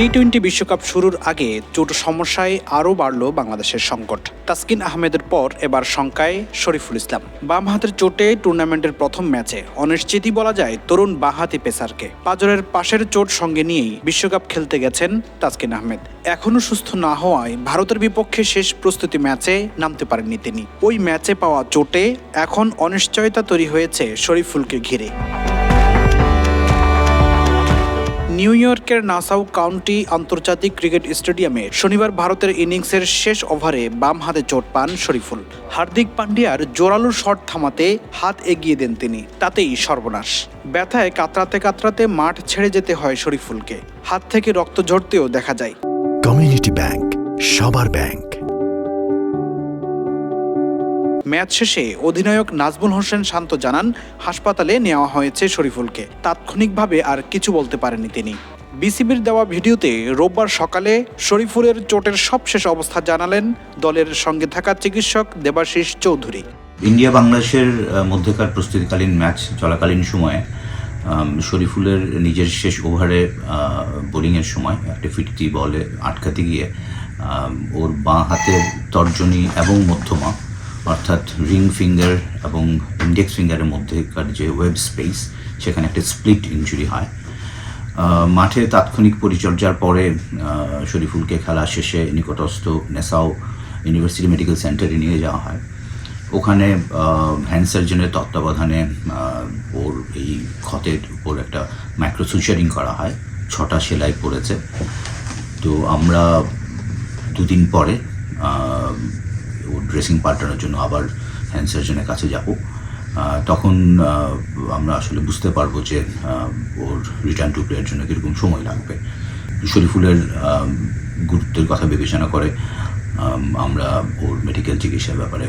T twenty বিশ্বকাপ শুরুর আগে চোট সমস্যায় আরও বাড়ল বাংলাদেশের সংকট। তাসকিন আহমেদের পর এবার শঙ্কায় শরীফুল ইসলাম। বাম হাতের চোটে টুর্নামেন্টের প্রথম ম্যাচে অনিশ্চিতই বলা যায় তরুণ বাঁহাতি পেসারকে। পাজরের পাশের চোট সঙ্গে নিয়েই বিশ্বকাপ খেলতে গেছেন তাসকিন আহমেদ। এখনও সুস্থ না হওয়ায় ভারতের বিপক্ষে শেষ প্রস্তুতি ম্যাচে নামতে পারেননি তিনি। ওই ম্যাচে পাওয়া চোটে এখন অনিশ্চয়তা তৈরি হয়েছে শরীফুলকে ঘিরে। নিউ ইয়র্কের নাসাউ কাউন্টি আন্তর্জাতিক ক্রিকেট স্টেডিয়ামে শনিবার ভারতের ইনিংসের শেষ ওভারে বাম হাতে চোট পান শরীফুল। হার্দিক পান্ডিয়ার জোরালো শট থামাতে হাত এগিয়ে দেন তিনি, তাতেই সর্বনাশ। ব্যথায় কাতরাতে কাতরাতে মাঠ ছেড়ে যেতে হয় শরীফুলকে। হাত থেকে রক্ত ঝরতেও দেখা যায়। কমিউনিটি ব্যাংক, সবার ব্যাংক। ম্যাচ শেষে অধিনায়ক নাজমুল হোসেন শান্ত জানান, হাসপাতালে নেওয়া হয়েছে শরীফুলকে। তাৎক্ষণিকভাবে আর কিছু বলতে পারেননি তিনি। বিসিবির দেওয়া ভিডিওতে রোববার সকালে শরীফুলের চোটের সবশেষ অবস্থা জানালেন দলের সঙ্গে থাকা চিকিৎসক দেবাশিস চৌধুরী। ইন্ডিয়া বাংলাদেশের মধ্যেকার প্রস্তুতিকালীন ম্যাচ চলাকালীন সময়ে শরীফুলের নিজের শেষ ওভারে বোলিংয়ের সময় একটা ফিরতি বলে আটকাতে গিয়ে ওর বাঁ হাতের তর্জনী এবং মধ্যমা অর্থাৎ রিং ফিঙ্গার এবং ইন্ডেক্স ফিঙ্গারের মধ্যেকার যে ওয়েব স্পেস, সেখানে একটা স্প্লিট ইঞ্জুরি হয়। মাঠে তাৎক্ষণিক পরিচর্যার পরে শরীফুলকে খেলা শেষে নিকটস্থ নেসাও ইউনিভার্সিটি মেডিকেল সেন্টারে নিয়ে যাওয়া হয়। ওখানে হ্যান্ড সার্জনের তত্ত্বাবধানে ওর এই ক্ষতের উপর একটা মাইক্রোসুচারিং করা হয়। ছটা সেলাই পড়েছে। তো আমরা দুদিন পরে ওর ড্রেসিং পাল্টানোর জন্য আবার হ্যান্ড সার্জনের কাছে যাব। তখন আমরা আসলে বুঝতে পারব যে ওর রিটার্ন টু প্লেয়ার জন্য কীরকম সময় লাগবে। শরীফুলের গুরুত্বের কথা বিবেচনা করে আমরা ওর মেডিকেল চিকিৎসার ব্যাপারে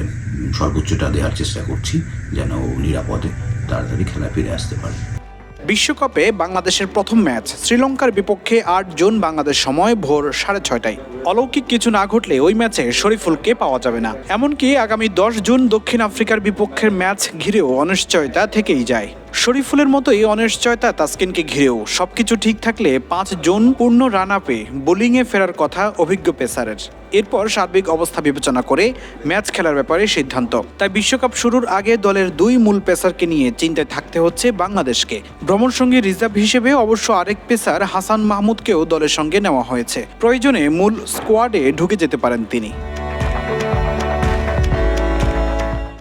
সর্বোচ্চটা দেওয়ার চেষ্টা করছি, যেন ও নিরাপদে তাড়াতাড়ি খেলায় ফিরে আসতে পারে। বিশ্বকাপে বাংলাদেশের প্রথম ম্যাচ। শ্রীলঙ্কার বিপক্ষে আট জুন বাংলাদেশ সময় ভোর সাড়ে ছয়টায়। অলৌকিক কিছু না ঘটলে ওই ম্যাচে শরীফুলকে পাওয়া যাবে না। এমনকি আগামী দশ জুন দক্ষিণ আফ্রিকার বিপক্ষের ম্যাচ ঘিরেও অনিশ্চয়তা থেকেই যায়। শরীফুলের মতোই অনিশ্চয়তা তাসকিনকে ঘিরেও। সবকিছু ঠিক থাকলে পাঁচ জুন পূর্ণ রান আপে বোলিংয়ে ফেরার কথা অভিজ্ঞ পেসারের। এরপর সার্বিক অবস্থা বিবেচনা করে ম্যাচ খেলার ব্যাপারে সিদ্ধান্ত। তাই বিশ্বকাপ শুরুর আগে দলের দুই মূল পেসারকে নিয়ে চিন্তায় থাকতে হচ্ছে বাংলাদেশকে। ভ্রমণসঙ্গী রিজার্ভ হিসেবে অবশ্য আরেক পেসার হাসান মাহমুদকেও দলের সঙ্গে নেওয়া হয়েছে। প্রয়োজনে মূল স্কোয়াডে ঢুকে যেতে পারেন তিনি।